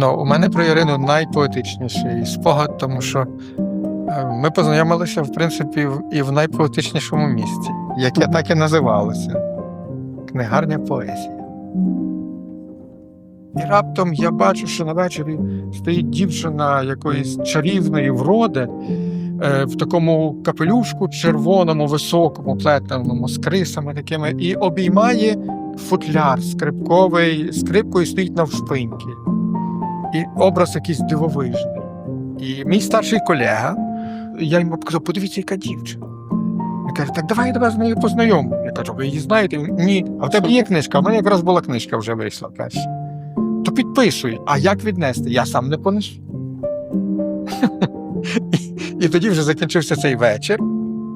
Ну, у мене про Ірину найпоетичніший спогад, тому що е, ми познайомилися, в принципі, і в найпоетичнішому місці, яке так і називалося книгарня поезії. І раптом я бачу, що на вечорі стоїть дівчина якоїсь чарівної вроди е, в такому капелюшку червоному, високому, плетеному, з крисами такими, і обіймає футляр скрипковий, скрипкою стоїть навшпиньки. І образ якийсь дивовижний. І мій старший колега, я йому казав, подивіться, яка дівчина. Він каже, так давай я тебе з нею познайомлю. Я кажу, ви її знаєте? Ні, а в тебе є книжка, а в мене якраз була книжка вже вийшла перша. То підписуй, а як віднести? Я сам не понесу. І, тоді вже закінчився цей вечір,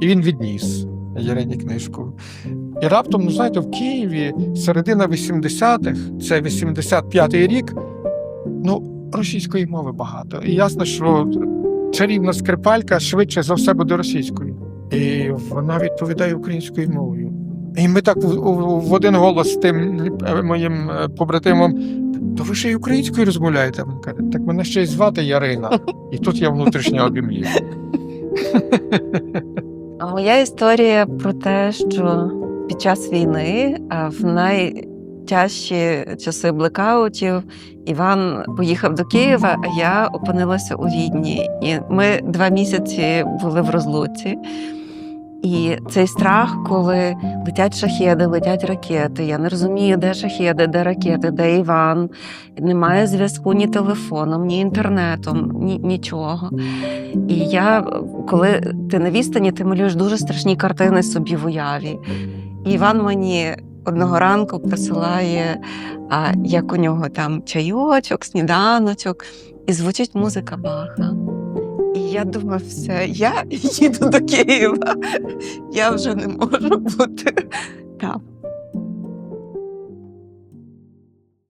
і він відніс Ярині книжку. І раптом, ну знаєте, в Києві середина 80-х, це 85-й рік, ну, російської мови багато. І ясно, що чарівна скрипалька швидше за все буде російською. І вона відповідає українською мовою. І ми так в, один голос з тим е, моїм е, побратимом. То ви ще й українською розмовляєте? Він каже, так мене ще й звати Ярина. І тут я внутрішньо обімлів. А моя історія про те, що під час війни, а в найтяжчі часи блекаутів, Іван поїхав до Києва, а я опинилася у Відні. І ми два місяці були в розлуці. І цей страх, коли летять шахеди, летять ракети. Я не розумію, де шахеди, де ракети, де Іван. Немає зв'язку ні телефоном, ні інтернетом, ні, нічого. І я, коли ти на відстані, ти малюєш дуже страшні картини собі в уяві. І Іван мені одного ранку присилає, а, як у нього там чайочок, сніданочок, і звучить музика Баха. І я думаю, все, я їду до Києва. Я вже не можу бути